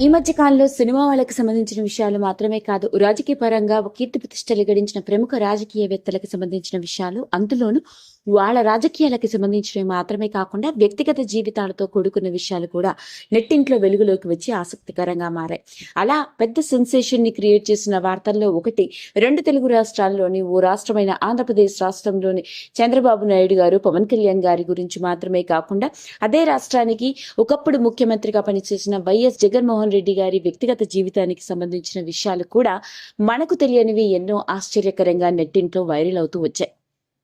ఈ మధ్య కాలంలో సినిమా వాళ్ళకి సంబంధించిన విషయాలు మాత్రమే కాదు రాజకీయ పరంగా కీర్తి ప్రతిష్టలు గడించిన ప్రముఖ రాజకీయవేత్తలకు సంబంధించిన విషయాలు అందులోనూ వాళ్ళ రాజకీయాలకి సంబంధించినవి మాత్రమే కాకుండా వ్యక్తిగత జీవితాలతో కూడుకున్న విషయాలు కూడా నెట్టింట్లో వెలుగులోకి వచ్చి ఆసక్తికరంగా మారాయి. అలా పెద్ద సెన్సేషన్ని క్రియేట్ చేసిన వార్తల్లో ఒకటి రెండు తెలుగు రాష్ట్రాల్లోని ఓ రాష్ట్రమైన ఆంధ్రప్రదేశ్ రాష్ట్రంలోని చంద్రబాబు నాయుడు గారు పవన్ కళ్యాణ్ గారి గురించి మాత్రమే కాకుండా అదే రాష్ట్రానికి ఒకప్పుడు ముఖ్యమంత్రిగా పనిచేసిన వైఎస్ జగన్మోహన్ రెడ్డి గారి వ్యక్తిగత జీవితానికి సంబంధించిన విషయాలు కూడా మనకు తెలియనివి ఎన్నో ఆశ్చర్యకరంగా నెట్టింట్లో వైరల్ అవుతూ వచ్చాయి.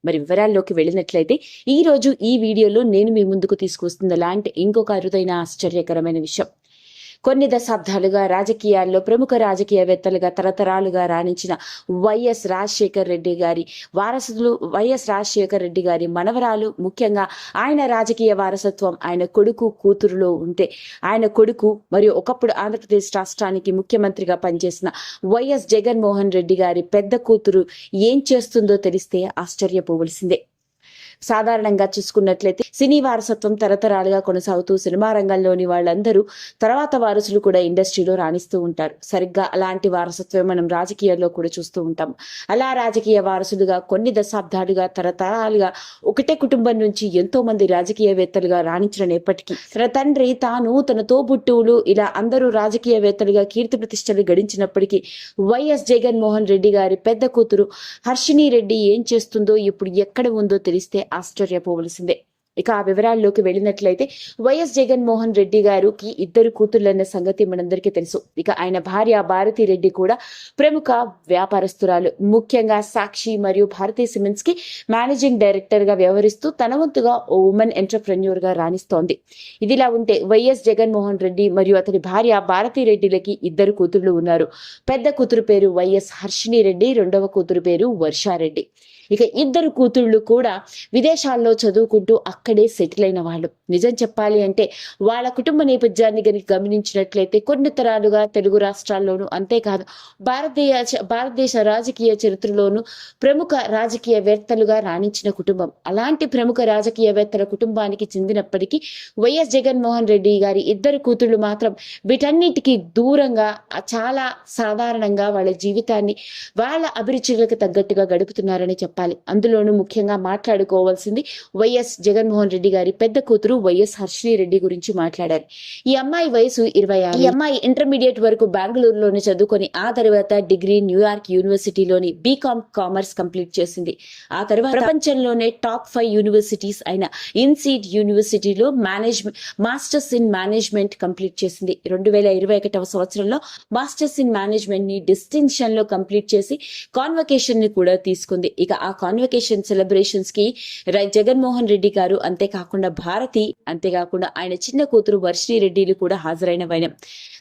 మరి వివరాల్లోకి వెళ్ళినట్లయితే ఈ రోజు ఈ వీడియోలో నేను మీ ముందుకు తీసుకొస్తున్న లాంటి ఇంకొక అరుదైన ఆశ్చర్యకరమైన విషయం. కొన్ని దశాబ్దాలుగా రాజకీయాల్లో ప్రముఖ రాజకీయవేత్తలుగా తరతరాలుగా రాణించిన వైఎస్ రాజశేఖర్ రెడ్డి గారి వారసులు వైఎస్ రాజశేఖర్ రెడ్డి గారి మనవరాలు ముఖ్యంగా ఆయన రాజకీయ వారసత్వం ఆయన కొడుకు కూతురులో ఉంటే ఆయన కొడుకు మరియు ఒకప్పుడు ఆంధ్రప్రదేశ్ రాష్ట్రానికి ముఖ్యమంత్రిగా పనిచేసిన వైఎస్ జగన్మోహన్ రెడ్డి గారి పెద్ద కూతురు ఏం చేస్తుందో తెలిస్తే ఆశ్చర్యపోవలసిందే. సాధారణంగా చూసుకున్నట్లయితే సినీ వారసత్వం తరతరాలుగా కొనసాగుతూ సినిమా రంగంలోని వాళ్ళందరూ తర్వాత వారసులు కూడా ఇండస్ట్రీలో రాణిస్తూ ఉంటారు. సరిగ్గా అలాంటి వారసత్వం మనం రాజకీయాల్లో కూడా చూస్తూ ఉంటాం. అలా రాజకీయ వారసులుగా కొన్ని దశాబ్దాలుగా తరతరాలుగా ఒకటే కుటుంబం నుంచి ఎంతో మంది రాజకీయవేత్తలుగా రాణించిన నేపటికీ తన తండ్రి తాను తన తోబుట్టువులు ఇలా అందరూ రాజకీయవేత్తలుగా కీర్తి ప్రతిష్టలు గడించినప్పటికీ వైఎస్ జగన్మోహన్ రెడ్డి గారి పెద్ద కూతురు హర్షిని రెడ్డి ఏం చేస్తుందో ఇప్పుడు ఎక్కడ ఉందో తెలిస్తే ఆశ్చర్యపోవలసిందే ఇక ఆ వివరాల్లోకి వెళ్ళినట్లయితే వైఎస్ జగన్మోహన్ రెడ్డి గారికి ఇద్దరు కూతుర్లన్న సంగతి మనందరికీ తెలుసు. ఇక ఆయన భార్య భారతి రెడ్డి కూడా ప్రముఖ వ్యాపారస్తురాలు. ముఖ్యంగా సాక్షి మరియు భారతీ సిమెంట్స్కి మేనేజింగ్ డైరెక్టర్గా వ్యవహరిస్తూ తన వంతుగా ఓ ఉమెన్ ఎంటర్ప్రెన్యూర్గా రాణిస్తోంది. ఇదిలా ఉంటే వైఎస్ జగన్మోహన్ రెడ్డి మరియు అతని భార్య భారతీ రెడ్డిలకి ఇద్దరు కూతుర్లు ఉన్నారు. పెద్ద కూతురు పేరు వైఎస్ హర్షిని రెడ్డి రెండవ కూతురు పేరు వర్షారెడ్డి. ఇక ఇద్దరు కూతుళ్ళు కూడా విదేశాల్లో చదువుకుంటూ అక్కడే సెటిల్ అయిన వాళ్ళు. నిజం చెప్పాలి అంటే వాళ్ళ కుటుంబ నేపథ్యాన్ని గని గమనించినట్లయితే కొన్ని తరాలుగా తెలుగు రాష్ట్రాల్లోనూ అంతేకాదు. భారతీయ భారతదేశ రాజకీయ చరిత్రలోనూ ప్రముఖ రాజకీయవేత్తలుగా రాణించిన కుటుంబం. అలాంటి ప్రముఖ రాజకీయవేత్తల కుటుంబానికి చెందినప్పటికీ వైఎస్ జగన్మోహన్ రెడ్డి గారి ఇద్దరు కూతుళ్ళు మాత్రం వీటన్నిటికీ దూరంగా చాలా సాధారణంగా వాళ్ళ జీవితాన్ని వాళ్ళ అభిరుచులకు తగ్గట్టుగా గడుపుతున్నారని చెప్పాలి. అందులోనూ ముఖ్యంగా మాట్లాడుకోవాల్సింది వైఎస్ జగన్మోహన్ రెడ్డి గారి పెద్ద కూతురు వైఎస్ హర్షిని రెడ్డి గురించి మాట్లాడారు. ఈ అమ్మాయి వయసు ఇరవై ఆరు. ఈ అమ్మాయి ఇంటర్మీడియట్ వరకు బెంగళూరులోనే చదువుకొని ఆ తర్వాత డిగ్రీ న్యూయార్క్ యూనివర్సిటీలోని బీకామ్ కామర్స్ కంప్లీట్ చేసింది. ఆ తర్వాత ప్రపంచంలోనే టాప్ ఫైవ్ యూనివర్సిటీస్ అయిన ఇన్సీడ్ యూనివర్సిటీలో management masters in management complete చేసింది. రెండు వేల ఇరవై ఒకటవ సంవత్సరంలో మాస్టర్స్ ఇన్ మేనేజ్మెంట్ని డిస్టింక్షన్లో కంప్లీట్ చేసి కాన్వకేషన్ని కూడా తీసుకుంది. ఇక ఆ కాన్వకేషన్ సెలబ్రేషన్స్కి జగన్మోహన్ రెడ్డి గారు అంతేకాకుండా భారతి అంతేకాకుండా ఆయన చిన్న కూతురు వర్షిణి రెడ్డిలు కూడా హాజరైన వైనం.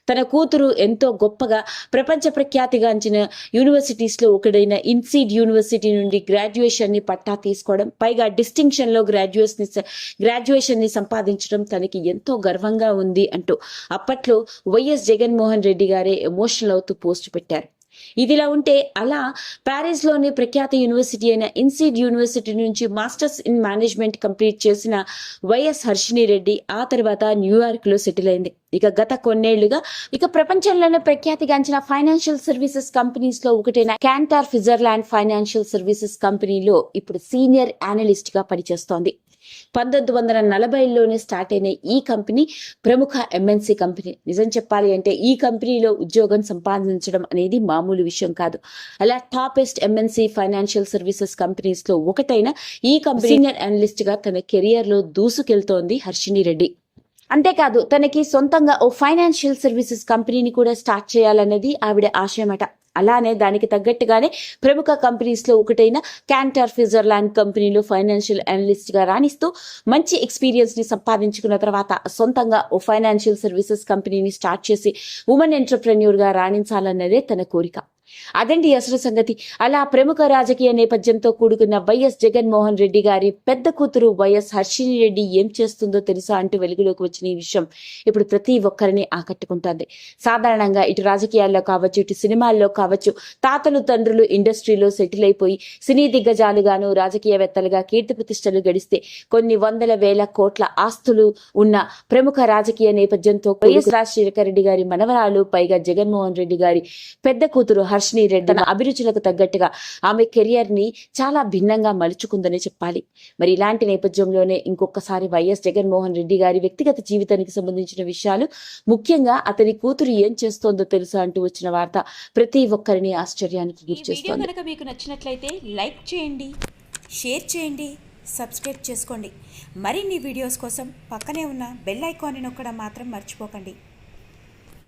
తన కూతురు ఎంతో గొప్పగా ప్రపంచ ప్రఖ్యాతిగాంచిన యూనివర్సిటీస్లో ఒకడైన ఇన్సీడ్ యూనివర్సిటీ నుండి గ్రాడ్యుయేషన్ని పట్టా తీసుకోవడం పైగా డిస్టింక్షన్లో గ్రాడ్యుయేషన్ గ్రాడ్యుయేషన్ని సంపాదించడం తనకి ఎంతో గర్వంగా ఉంది అంటూ అప్పట్లో వైఎస్ జగన్మోహన్ రెడ్డి గారే ఎమోషనల్ అవుతూ పోస్ట్ పెట్టారు. ఇదిలా ఉంటే అలా ప్యారిస్లోని ప్రఖ్యాత యూనివర్సిటీ అయిన ఇన్సీడ్ యూనివర్సిటీ నుంచి మాస్టర్స్ ఇన్ మేనేజ్మెంట్ కంప్లీట్ చేసిన వైఎస్ హర్షిని రెడ్డి ఆ తర్వాత న్యూయార్క్లో సెటిల్ అయింది. ఇక గత కొన్నేళ్ళుగా ఇక ప్రపంచంలోనే ప్రఖ్యాతిగాంచిన ఫైనాన్షియల్ సర్వీసెస్ కంపెనీస్లో ఒకటైన క్యాంటార్ ఫిజర్లాండ్ ఫైనాన్షియల్ సర్వీసెస్ కంపెనీలో ఇప్పుడు సీనియర్ అనలిస్ట్గా పనిచేస్తోంది. పంతొమ్మిది వందల నలభైలోనే స్టార్ట్ అయిన ఈ కంపెనీ ప్రముఖ ఎంఎన్సీ కంపెనీ. నిజం చెప్పాలి అంటే ఈ కంపెనీలో ఉద్యోగం సంపాదించడం అనేది మామూలు విషయం కాదు. అలా టాపెస్ట్ ఎంఎన్సీ ఫైనాన్షియల్ సర్వీసెస్ కంపెనీస్లో ఒకటైన ఈ కంపెనీ సీనియర్ అనలిస్ట్గా తన కెరియర్లో దూసుకెళ్తోంది హర్షిని రెడ్డి. అంతేకాదు తనకి సొంతంగా ఓ ఫైనాన్షియల్ సర్వీసెస్ కంపెనీని కూడా స్టార్ట్ చేయాలన్నది ఆవిడ ఆశయమట. అలానే దానికి తగ్గట్టుగానే ప్రముఖ కంపెనీస్లో ఒకటైన క్యాంటర్ ఫిజర్లాండ్ కంపెనీలో ఫైనాన్షియల్ అనలిస్ట్గా రాణిస్తూ మంచి ఎక్స్పీరియన్స్ని సంపాదించుకున్న తర్వాత సొంతంగా ఓ ఫైనాన్షియల్ సర్వీసెస్ కంపెనీని స్టార్ట్ చేసి ఉమెన్ ఎంటర్ప్రెన్యూర్గా రాణించాలన్నదే తన కోరిక. అదండి అసలు సంగతి. అలా ప్రముఖ రాజకీయ నేపథ్యంతో కూడుకున్న వైఎస్ జగన్మోహన్ రెడ్డి గారి పెద్ద కూతురు వైఎస్ హర్షిని రెడ్డి ఏం చేస్తుందో తెలుసా అంటూ వెలుగులోకి వచ్చిన ఈ విషయం ఇప్పుడు ప్రతి ఒక్కరిని ఆకట్టుకుంటుంది. సాధారణంగా ఇటు రాజకీయాల్లో కావచ్చు ఇటు సినిమాల్లో కావచ్చు తాతలు తండ్రులు ఇండస్ట్రీలో సెటిల్ అయిపోయి సినీ దిగ్గజాలుగాను రాజకీయవేత్తలుగా కీర్తి ప్రతిష్టలు గడిస్తే కొన్ని వందల వేల కోట్ల ఆస్తులు ఉన్న ప్రముఖ రాజకీయ నేపథ్యంతో వైఎస్ రాజశేఖర రెడ్డి గారి మనవరాలు పైగా జగన్మోహన్ రెడ్డి గారి పెద్ద కూతురు హర్షిని రెడ్డి తన అభిరుచులకు తగ్గట్టుగా ఆమె కెరియర్ని చాలా భిన్నంగా మలుచుకుందని చెప్పాలి. మరి ఇలాంటి నేపథ్యంలోనే ఇంకొకసారి వైఎస్ జగన్మోహన్ రెడ్డి గారి వ్యక్తిగత జీవితానికి సంబంధించిన విషయాలు ముఖ్యంగా అతని కూతురు ఏం చేస్తోందో తెలుసా అంటూ వచ్చిన వార్త ప్రతి ఒక్కరిని ఆశ్చర్యానికి గురి వీడియో చేస్తోంది. కనుక మీకు నచ్చినట్లయితే లైక్ చేయండి షేర్ చేయండి సబ్స్క్రైబ్ చేసుకోండి. మరిన్ని వీడియోస్ కోసం పక్కనే ఉన్న బెల్ ఐకాన్ని నొక్కడం మాత్రం మర్చిపోకండి.